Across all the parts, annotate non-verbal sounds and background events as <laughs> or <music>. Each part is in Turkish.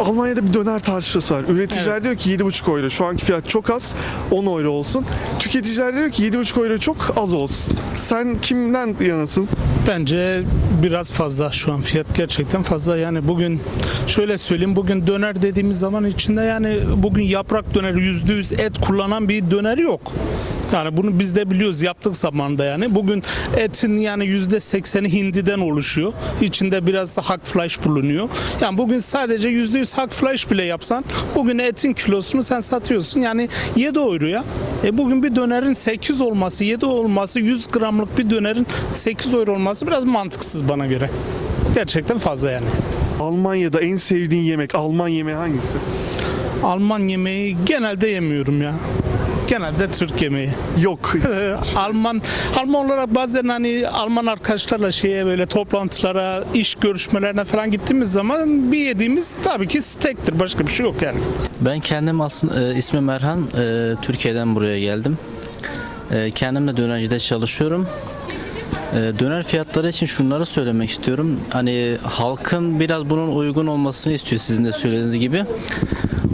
Almanya'da bir döner tartışması var. Üreticiler diyor ki 7,5 euro. Şu anki fiyat çok az. 10 euro olsun. Tüketiciler diyor ki 7,5 euro çok az olsun. Sen kimden yanasın? Bence biraz fazla şu an fiyat gerçekten fazla yani bugün şöyle söyleyeyim bugün döner dediğimiz zaman içinde yani bugün yaprak döner yüzde yüz et kullanan bir döner yok. Yani bunu biz de biliyoruz yaptık zamanında yani. Bugün etin yani yüzde sekseni hindiden oluşuyor. İçinde biraz da hak flash bulunuyor. Yani bugün sadece yüzde yüz hak flash bile yapsan bugün etin kilosunu sen satıyorsun. Yani 7 euroya. E bugün bir dönerin 8 olması, 7 olması, 100 gramlık bir dönerin 8 euro olması biraz mantıksız bana göre. Gerçekten fazla yani. Almanya'da en sevdiğin yemek, Alman yemeği hangisi? Alman yemeği genelde yemiyorum ya. Genelde Türk yemeği. Yok. <laughs> Alman Alman olarak bazen hani Alman arkadaşlarla şeye böyle toplantılara, iş görüşmelerine falan gittiğimiz zaman bir yediğimiz tabii ki steak'tir. Başka bir şey yok yani. Ben kendim aslında e, ismim Erhan. E, Türkiye'den buraya geldim. E, kendim de dönercide çalışıyorum. E, döner fiyatları için şunları söylemek istiyorum. Hani halkın biraz bunun uygun olmasını istiyor sizin de söylediğiniz gibi.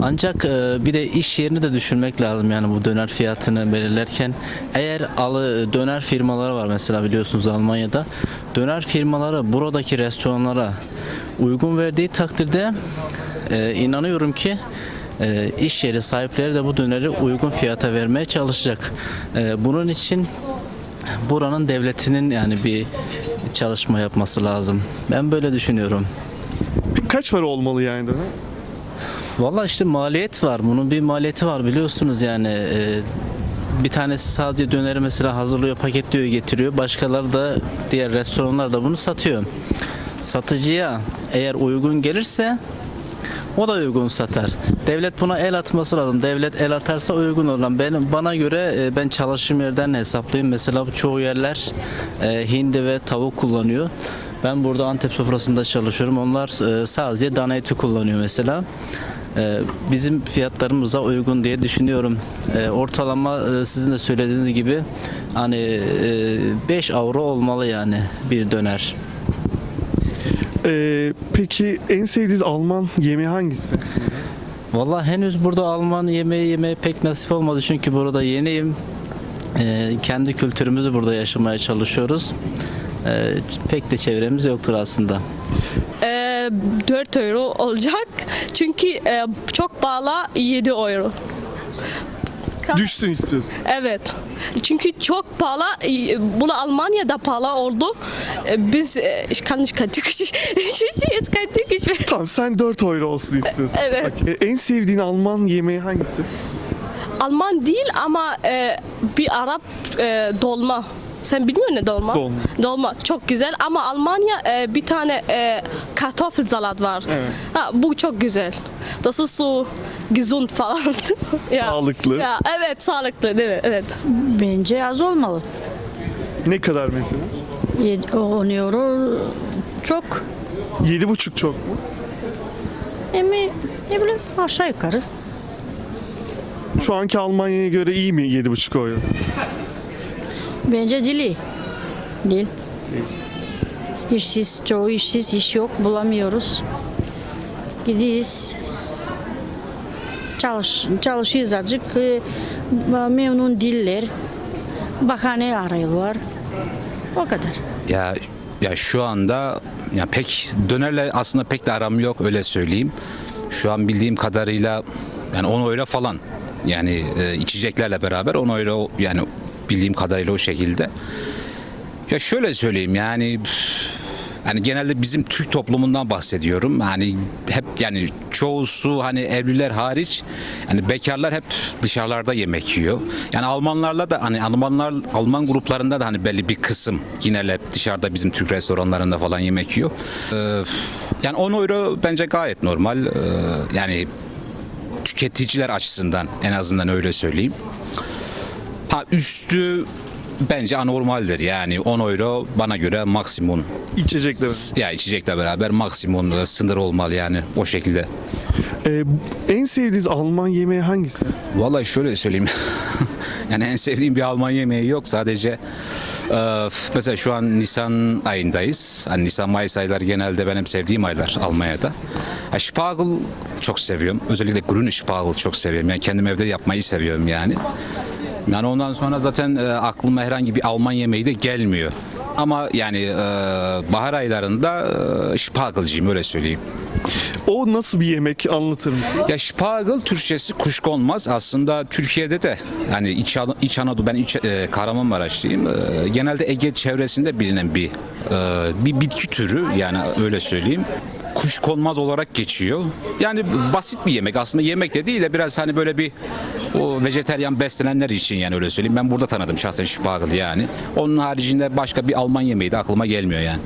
Ancak e, bir de iş yerini de düşünmek lazım yani bu döner fiyatını belirlerken. Eğer alı döner firmaları var mesela biliyorsunuz Almanya'da. Döner firmaları buradaki restoranlara uygun verdiği takdirde e, inanıyorum ki e, iş yeri sahipleri de bu döneri uygun fiyata vermeye çalışacak. E, bunun için buranın devletinin yani bir çalışma yapması lazım. Ben böyle düşünüyorum. Kaç para olmalı yani döner? Valla işte maliyet var. Bunun bir maliyeti var biliyorsunuz yani. e, bir tanesi sadece döneri mesela hazırlıyor, paketliyor, getiriyor. Başkaları da diğer restoranlar da bunu satıyor. Satıcıya eğer uygun gelirse o da uygun satar. Devlet buna el atması lazım. Devlet el atarsa uygun olur. Benim bana göre e, ben çalıştığım yerden hesaplayayım. Mesela çoğu yerler e, hindi ve tavuk kullanıyor. Ben burada Antep sofrasında çalışıyorum. Onlar e, sadece dana eti kullanıyor mesela. E, bizim fiyatlarımıza uygun diye düşünüyorum. E, ortalama e, sizin de söylediğiniz gibi hani e, 5 avro olmalı yani bir döner. Ee, peki en sevdiğiniz Alman yemeği hangisi? Vallahi henüz burada Alman yemeği yemeye pek nasip olmadı çünkü burada yeniyim. Ee, kendi kültürümüzü burada yaşamaya çalışıyoruz. Ee, pek de çevremiz yoktur aslında. Ee, 4 euro olacak. Çünkü e, çok pahalı 7 euro. Düşsün istiyorsun. Evet. Çünkü çok pahalı. e, Bunu Almanya'da pahalı oldu. E, Biz e. Jetzt kein Türkisch. Tamam sen 4 euro olsun istiyorsun. Evet. Bak, e, en sevdiğin Alman yemeği hangisi? Alman değil ama e, bir Arap e, dolma. Sen biliyor musun ne dolma? Dolma. Dolma çok güzel ama Almanya e, bir tane e, kartoffelsalat var. Evet. Ha, bu çok güzel. Das ist so gesund falan. <laughs> ya. Sağlıklı. Ya, evet sağlıklı değil mi? Evet. Bence az olmalı. Ne kadar mesela? Yedi- 10 euro çok. 7,5 çok mu? Ama ne bileyim aşağı yukarı. Şu anki Almanya'ya göre iyi mi 7,5 euro? Bence dili. Değil. İşsiz, çoğu işsiz, iş yok, bulamıyoruz. Gidiyoruz. Çalış, çalışıyoruz azıcık. e, Memnun diller. Bahane arıyorlar. O kadar. Ya ya şu anda ya pek dönerle aslında pek de aram yok öyle söyleyeyim. Şu an bildiğim kadarıyla yani 10 euro falan. Yani e, içeceklerle beraber 10 euro yani bildiğim kadarıyla o şekilde. Ya şöyle söyleyeyim yani yani genelde bizim Türk toplumundan bahsediyorum. Yani hep yani çoğusu hani evliler hariç yani bekarlar hep dışarılarda yemek yiyor. Yani Almanlarla da hani Almanlar Alman gruplarında da hani belli bir kısım yine hep dışarıda bizim Türk restoranlarında falan yemek yiyor. Ee, yani 10 euro bence gayet normal. Ee, yani tüketiciler açısından en azından öyle söyleyeyim. Üstü bence anormaldir. Yani 10 euro bana göre maksimum. İçecekler. Ya içecekle beraber maksimum sınır olmalı yani o şekilde. Ee, en sevdiğiniz Alman yemeği hangisi? Vallahi şöyle söyleyeyim. <laughs> yani en sevdiğim bir Alman yemeği yok. Sadece e, mesela şu an Nisan ayındayız. Hani Nisan Mayıs ayları genelde benim sevdiğim aylar Almanya'da. Ha, Spargel çok seviyorum. Özellikle grüne Spargel çok seviyorum. Yani kendim evde yapmayı seviyorum yani. Yani ondan sonra zaten e, aklıma herhangi bir Alman yemeği de gelmiyor. Ama yani e, bahar aylarında e, Spargelciyim öyle söyleyeyim. O nasıl bir yemek anlatır mısın? Ya Spargel Türkçesi kuşkonmaz. Aslında Türkiye'de de yani İç, İç Anadolu ben İç, e, Kahramanmaraşlıyım. E, genelde Ege çevresinde bilinen bir e, bir bitki türü yani öyle söyleyeyim. Kuşkonmaz olarak geçiyor. Yani basit bir yemek aslında yemek de değil de biraz hani böyle bir o vejeteryan beslenenler için yani öyle söyleyeyim. Ben burada tanıdım şahsen Spargel yani. Onun haricinde başka bir Alman yemeği de aklıma gelmiyor yani.